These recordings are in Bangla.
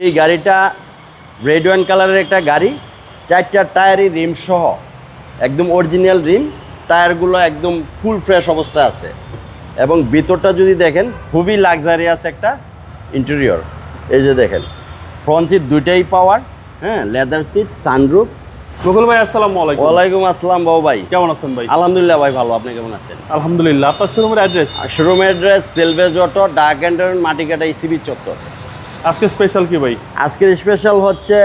এই গাড়িটা রেড ওয়ান কালারের একটা গাড়ি। চারটা টায়ারই রিম সহ একদম অরিজিনাল রিম টায়ারগুলো একদম ফুল ফ্রেশ অবস্থায় আছে। এবং ভিতরটা যদি দেখেন খুবই লাক্সারিয়াস একটা ইন্টেরিয়র এই যে দেখেন ফ্রন্ট সিট দুইটাই পাওয়ার হ্যাঁ লেদার সিট সানরুফ মুকুল ভাই আসসালামু আলাইকুম। ওয়ালাইকুম আসসালাম বাবু ভাই। কেমন আছেন ভাই? আলহামদুলিল্লাহ ভাই ভালো। আপনি কেমন আছেন? আলহামদুলিল্লাহ। আপনার শোরুমের অ্যাড্রেস শোরুম অ্যাড্রেস সেলভেজ অটো ডাক অ্যান্ড মাটিকাটা ইসিবি চত্বর। আজকে স্পেশাল কি ভাই? আজকের স্পেশাল হচ্ছে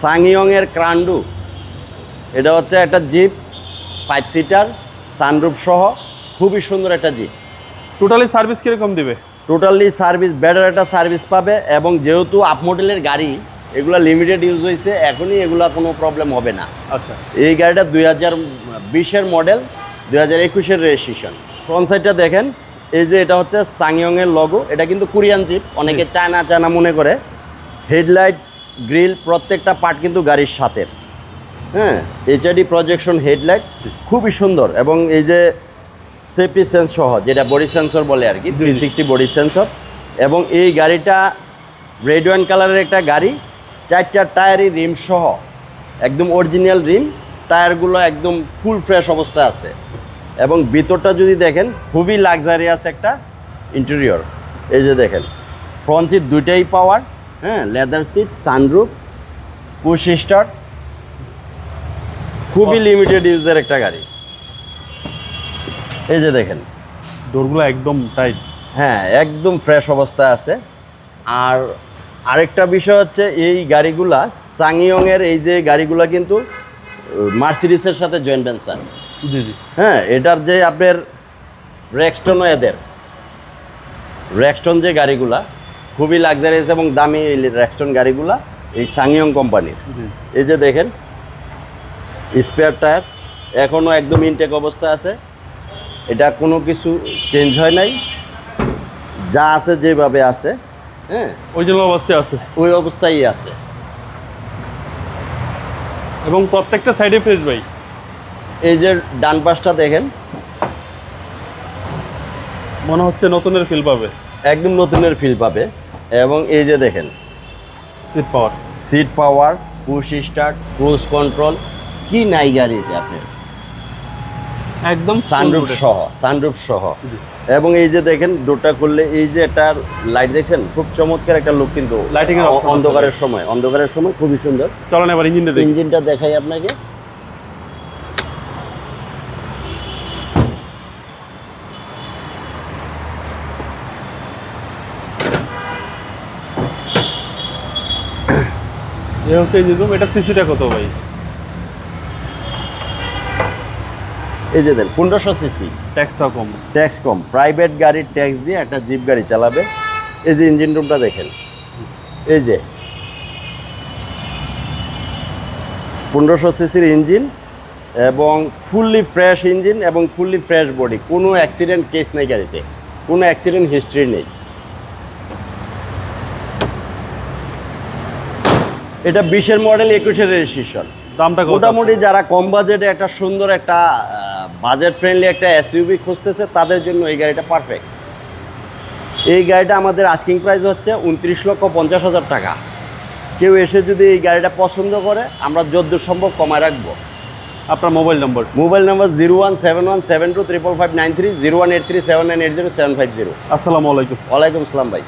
সাংইয়ংয়ের ক্রান্ডু। এটা হচ্ছে একটা জিপ ফাইভ সিটার সানরুফ সহ খুবই সুন্দর একটা জিপ। টোটালি সার্ভিস কীরকম দিবে? টোটালি সার্ভিস বেটার একটা সার্ভিস পাবে এবং যেহেতু আপ মডেলের গাড়ি এগুলো লিমিটেড ইউজ হয়েছে এখনই এগুলা কোনো প্রবলেম হবে না। আচ্ছা। এই গাড়িটা দুই হাজার বিশের মডেল দুই হাজার একুশের রেজিস্ট্রেশন ফ্রন্ট সাইডটা দেখেন এই যে এটা হচ্ছে সাংয়ংয়ের লগো এটা কিন্তু কোরিয়ান জিপ অনেকে চায়না চায়না মনে করে। হেডলাইট গ্রিল প্রত্যেকটা পার্ট কিন্তু গাড়ির সাথে। হ্যাঁ এইচআইডি প্রজেকশন হেডলাইট খুবই সুন্দর। এবং এই যে সেফটি সেন্স সহ যেটা বডি সেন্সর বলে আর কি থ্রি সিক্সটি বডি সেন্সর এবং এই গাড়িটা রেড ওয়ান কালারের একটা গাড়ি চারটা টায়ারই রিম সহ একদম অরিজিনাল রিম টায়ারগুলো একদম ফুল ফ্রেশ অবস্থায় আছে। এবং ভিতরটা যদি দেখেন খুবই লাক্সারিয়াস একটা ইন্টেরিয়র এই যে দেখেন ফ্রন্ট সিট দুইটাই পাওয়ার হ্যাঁ leather seat sunroof push start খুবই লিমিটেড ইউজের একটা গাড়ি। এই যে দেখেন। ডোরগুলো একদম টাইট হ্যাঁ একদম ফ্রেশ অবস্থায় আছে। আর আরেকটা বিষয় হচ্ছে এই গাড়িগুলা সাংইয়ংয়ের এই যে গাড়িগুলা কিন্তু মার্সিডিসের সাথে জয়েন্ট ভেঞ্চার হ্যাঁ এটার যে আপনার রেক্সটন এদের। রেক্সটন যে গাড়িগুলা খুবই লাক্সারিয়াস এবং দামি এই রেক্সটন গাড়িগুলা এই সাংইয়ং কোম্পানির। এই যে দেখেন স্পেয়ার টায়ার এখনও একদম ইনটেক অবস্থা আছে। এটা কোনো কিছু চেঞ্জ হয় নাই। যা আছে যেভাবে আছে হ্যাঁ। ওই জন্য অবস্থায় আছে। ওই অবস্থায় আছে। এবং প্রত্যেকটা সাইডে ফ্রেশ ভাই। এই যে ডান পাশটা দেখেন মনে হচ্ছে নতুনের ফিল পাবে। একদম নতুনের ফিল পাবে। এবং এই যে দেখেন seat power seat power push start cruise control কি নাই গাড়িতে আপনার একদম সানরুফ সহ সানরুফ সহ। এবং এই যে দেখেন ডোরটা খুললে এই যে একটা লাইট দেখছেন খুব চমৎকার একটা লুক কিন্তু এর অন্ধকারের সময় অন্ধকারের সময় খুবই সুন্দর। চলেন এবার ইঞ্জিনটা ইঞ্জিনটা দেখাই আপনাকে। এ হচ্ছে ইঞ্জিন এটা সিসিটা কত ভাই? এই যে দেন পনেরোশো সিসি ট্যাক্সটা কম। ট্যাক্স কম। প্রাইভেট গাড়ির ট্যাক্স দিয়ে একটা জিপ গাড়ি চালাবে। এই যে ইঞ্জিন রুমটা দেখেন। এই যে। পনেরোশো সিসির ইঞ্জিন এবং ফুললি ফ্রেশ ইঞ্জিন এবং ফুললি ফ্রেশ বডি কোনো অ্যাক্সিডেন্ট কেস নেই গাড়িতে। কোনো অ্যাক্সিডেন্ট হিস্ট্রি নেই। এটা বিশের মডেল একুশের রেজিস্ট্রেশন দামটা মোটামুটি যারা কম বাজেটে একটা সুন্দর একটা বাজেট ফ্রেন্ডলি একটা এসইউভি খুঁজতেছে তাদের জন্য এই গাড়িটা পারফেক্ট এই গাড়িটা আমাদের আস্কিং প্রাইস হচ্ছে উনত্রিশ লক্ষ পঞ্চাশ হাজার টাকা। কেউ এসে যদি এই গাড়িটা পছন্দ করে আমরা যদ্দূর সম্ভব কমায় রাখব। আপনার mobile number mobile number zero one seven one seven two triple five nine three zero one eight three seven nine eight zero seven five zero. আসসালামু আলাইকুম। ওয়ালাইকুম আসসালাম ভাই।